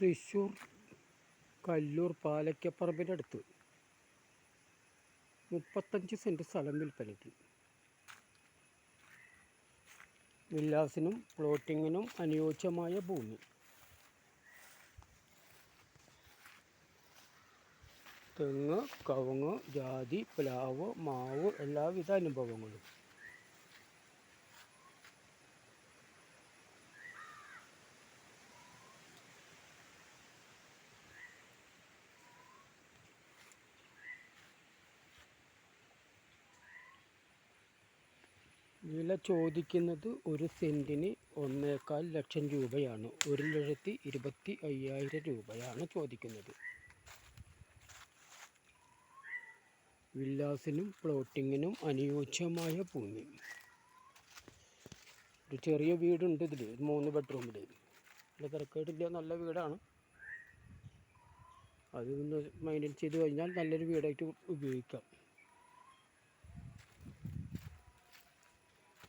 തൃശ്ശൂർ കല്ലൂർ പാലക്കപ്പറമ്പിന്റെ അടുത്ത് മുപ്പത്തഞ്ച് സെന്റ് സ്ഥലം വിൽപ്പനയ്ക്ക്. വില്ലാസിനും പ്ലോട്ടിങ്ങിനും അനുയോജ്യമായ ഭൂമി. തെങ്ങ് കവുങ്ങ് ജാതി പ്ലാവ് മാവ് എല്ലാവിധ അനുഭവങ്ങളും. വില ചോദിക്കുന്നത് ഒരു സെന്റിന് ഒന്നേകാൽ ലക്ഷം രൂപയാണ്. ഒരു ലക്ഷത്തി ഇരുപത്തി അയ്യായിരം രൂപയാണ് ചോദിക്കുന്നത്. വില്ലാസിനും പ്ലോട്ടിങ്ങിനും അനുയോജ്യമായ ഭൂമി. ഒരു ചെറിയ വീടുണ്ട് ഇതിൽ മൂന്ന് ബെഡ്റൂമിൽ നല്ല തിരക്കേടില്ല നല്ല വീടാണ്. അതൊന്ന് മെയിന്റെയിൻ ചെയ്ത് കഴിഞ്ഞാൽ നല്ലൊരു വീടായിട്ട് ഉപയോഗിക്കാം.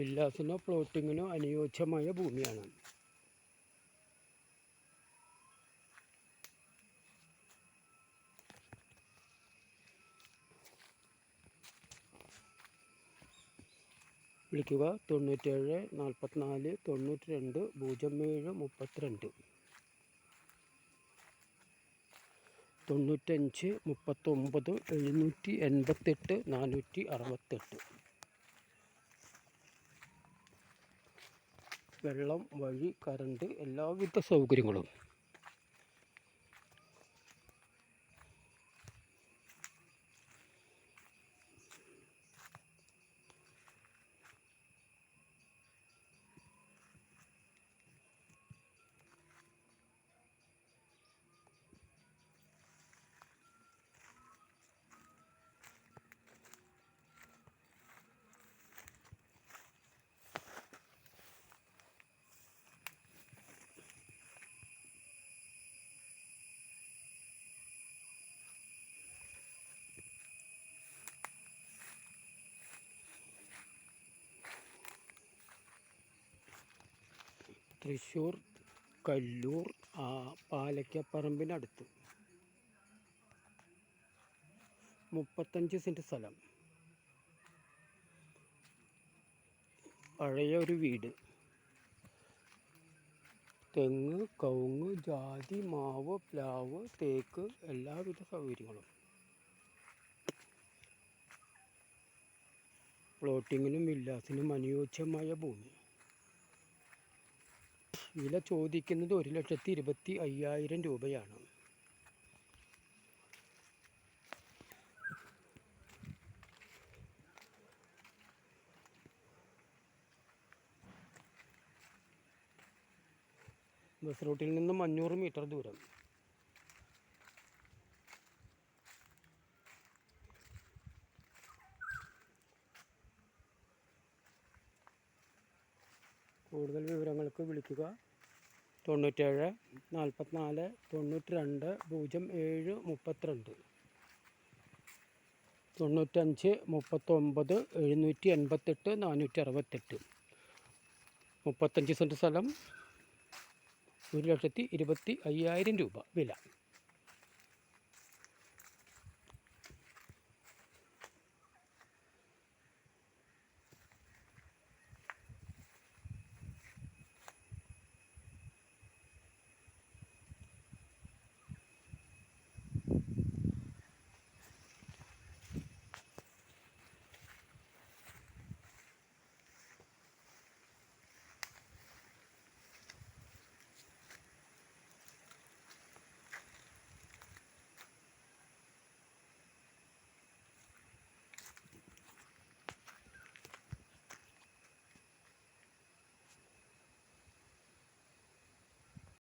വില്ലാസിനോ പ്ലോട്ടിങ്ങിനോ അനുയോജ്യമായ ഭൂമിയാണ്. വിളിക്കുക തൊണ്ണൂറ്റേഴ് നാൽപ്പത്തിനാല് തൊണ്ണൂറ്റി രണ്ട് പൂജ്യം ഏഴ് മുപ്പത്തിരണ്ട്. തൊണ്ണൂറ്റഞ്ച് മുപ്പത്തൊമ്പത് എഴുന്നൂറ്റി എൺപത്തെട്ട് നാനൂറ്റി അറുപത്തെട്ട്. വെള്ളം വഴി കറണ്ട് എല്ലാവിധ സൗകര്യങ്ങളും. തൃശ്ശൂർ കല്ലൂർ പാലക്കപ്പറമ്പിനടുത്ത്. മുപ്പത്തഞ്ച് സെന്റ് സ്ഥലം. പഴയ ഒരു വീട്. തെങ്ങ് കവുങ്ങ് ജാതി മാവ് പ്ലാവ് തേക്ക് എല്ലാവിധ സൗകര്യങ്ങളും. പ്ലോട്ടിങ്ങിനും വില്ലാസിനും അനുയോജ്യമായ ഭൂമി. വില ചോദിക്കുന്നത് ഒരു ലക്ഷത്തി ഇരുപത്തി അയ്യായിരം രൂപയാണ്. ബസ് റൂട്ടിൽ നിന്നും അഞ്ഞൂറ് മീറ്റർ ദൂരം. കൂടുതൽ വിവരങ്ങൾക്ക് വിളിക്കുക. തൊണ്ണൂറ്റേഴ് നാൽപ്പത്തിനാല് തൊണ്ണൂറ്റി രണ്ട് പൂജ്യം ഏഴ് മുപ്പത്തിരണ്ട്. തൊണ്ണൂറ്റഞ്ച് മുപ്പത്തൊമ്പത് എഴുന്നൂറ്റി എൺപത്തെട്ട് നാനൂറ്റി അറുപത്തെട്ട് മുപ്പത്തഞ്ച് സെന്റ് സ്ഥലം ഒരു ലക്ഷത്തി ഇരുപത്തി അയ്യായിരം രൂപ വില.